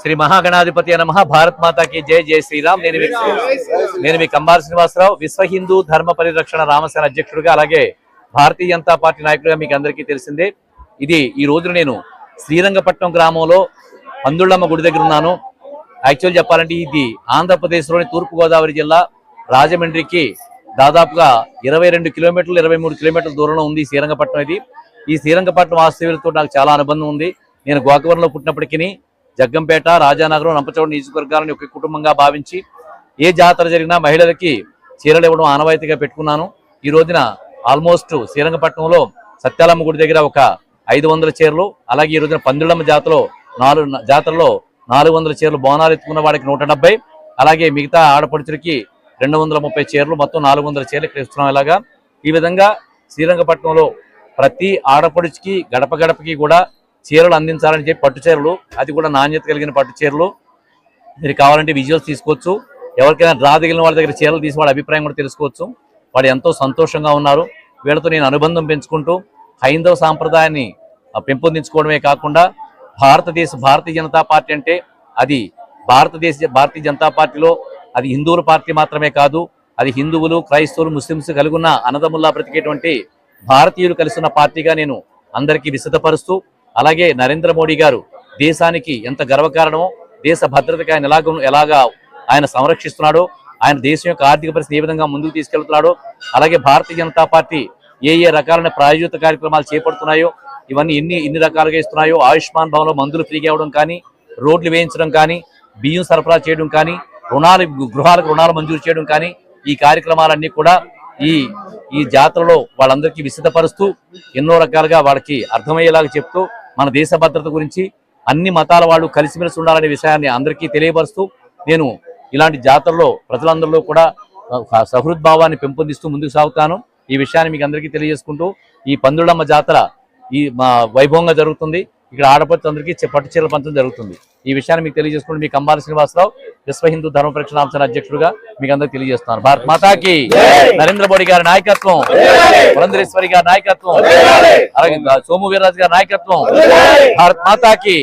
శ్రీ మహాగణాధిపతి నమ భారత్ మాతాకి జయ జై శ్రీరామ్. నేను మీ నేను మీ కంబార శ్రీనివాసరావు విశ్వ హిందూ ధర్మ పరిరక్షణ రామసేన అధ్యక్షుడిగా అలాగే భారతీయ జనతా పార్టీ నాయకుడిగా మీకు అందరికీ తెలిసిందే. ఇది ఈ రోజున నేను శ్రీరంగపట్నం గ్రామంలో పందుళ్ళమ్మ గుడి దగ్గర ఉన్నాను. యాక్చువల్ చెప్పాలంటే ఇది ఆంధ్రప్రదేశ్లోని తూర్పుగోదావరి జిల్లా రాజమండ్రికి దాదాపుగా ఇరవై రెండు కిలోమీటర్లు ఇరవై మూడు కిలోమీటర్ల దూరంలో ఉంది శ్రీరంగపట్నం ఇది. ఈ శ్రీరంగపట్నం వాస్తవ్యులతో నాకు చాలా అనుబంధం ఉంది. నేను గోకవరంలో పుట్టినప్పటికీ జగ్గంపేట రాజానగరం రంపచోడ నియోజకవర్గాలను ఒక కుటుంబంగా భావించి ఏ జాతర జరిగినా మహిళలకి చీరలు ఇవ్వడం ఆనవాయితీగా పెట్టుకున్నాను. ఈ రోజున ఆల్మోస్ట్ శ్రీరంగపట్నంలో సత్యాలమ్మ గుడి దగ్గర ఒక ఐదు వందల చీరలు అలాగే ఈ రోజున పందిళ్ళమ్మ జాతరలో నాలుగు జాతరలో నాలుగు వందల చీరలు బోనాలు ఎత్తుకున్న వాడికి నూట డెబ్బై అలాగే మిగతా ఆడపడుచులకి రెండు వందల ముప్పై చీరలు మొత్తం నాలుగు వందల చీరలు ఇక్కడ ఇస్తున్నాం ఇలాగా. ఈ విధంగా శ్రీరంగపట్నంలో ప్రతి ఆడపడుచుకి గడప గడపకి కూడా చీరలు అందించాలని చెప్పి పట్టు చీరలు అది కూడా నాణ్యత కలిగిన పట్టు చీరలు. మీరు కావాలంటే విజువల్స్ తీసుకోవచ్చు. ఎవరికైనా డ్రా తగిలిన వాళ్ళ దగ్గర చీరలు తీసి వాళ్ళ అభిప్రాయం కూడా తెలుసుకోవచ్చు. వాళ్ళు ఎంతో సంతోషంగా ఉన్నారు. వీళ్ళతో నేను అనుబంధం పెంచుకుంటూ హైందవ సాంప్రదాయాన్ని పెంపొందించుకోవడమే కాకుండా భారతదేశ భారతీయ జనతా పార్టీ అంటే అది భారతదేశ భారతీయ జనతా పార్టీలో అది హిందువుల పార్టీ మాత్రమే కాదు అది హిందువులు క్రైస్తవులు ముస్లింస్ కలిగి ఉన్న అన్నదమ్ముల్లా బ్రతికేటువంటి భారతీయులు కలిసి ఉన్న పార్టీగా నేను అందరికీ విశదపరుస్తూ అలాగే నరేంద్ర మోడీ గారు దేశానికి ఎంత గర్వకారణమో దేశ భద్రతకి ఆయన ఎలాగ ఎలాగా ఆయన సంరక్షిస్తున్నాడో ఆయన దేశం యొక్క ఆర్థిక పరిస్థితి ఏ విధంగా ముందుకు తీసుకెళ్తున్నాడో అలాగే భారతీయ జనతా పార్టీ ఏ ఏ రకాలైన ప్రాయోజిత కార్యక్రమాలు చేపడుతున్నాయో ఇవన్నీ ఎన్ని ఎన్ని రకాలుగా ఇస్తున్నాయో ఆయుష్మాన్ భవన్లో మందులు ఫ్రీగా ఇవ్వడం కానీ రోడ్లు వేయించడం కానీ బియ్యం సరఫరా చేయడం కానీ రుణాలు గృహాలకు రుణాలు మంజూరు చేయడం కానీ ఈ కార్యక్రమాలన్నీ కూడా ఈ ఈ జాతరలో వాళ్ళందరికీ విసిద్ధపరుస్తూ ఎన్నో రకాలుగా వాళ్ళకి అర్థమయ్యేలాగా చెప్తూ మన దేశ భద్రత గురించి అన్ని మతాల వాళ్ళు కలిసిమెలిసి ఉండాలనే విషయాన్ని అందరికీ తెలియపరుస్తూ నేను ఇలాంటి జాతరలో ప్రజలందరిలో కూడా సహృద్భావాన్ని పెంపొందిస్తూ ముందుకు సాగుతాను. ఈ విషయాన్ని మీకు అందరికీ తెలియజేసుకుంటూ ఈ పందులమ్మ జాతర ఈ మా వైభవంగా జరుగుతుంది. ఇక్కడ ఆడపడుచు అందరికీ పట్టు చీరల పంచడం జరుగుతుంది. ఈ విషయాన్ని మీకు తెలియజేసుకుంటూ మీ కంబాల శ్రీనివాసరావు విశ్వ హిందూ ధర్మ పరిరక్షణ అధ్యక్షుడుగా మీకు అందరికీ తెలియజేస్తున్నాను. భారత్ మాతాకి నరేంద్ర మోడీ గారి నాయకత్వం. పురంధరేశ్వరి గారి నాయకత్వం. అలాగే సోము వీర్రాజు గారి నాయకత్వం. భారత్ మాతాకి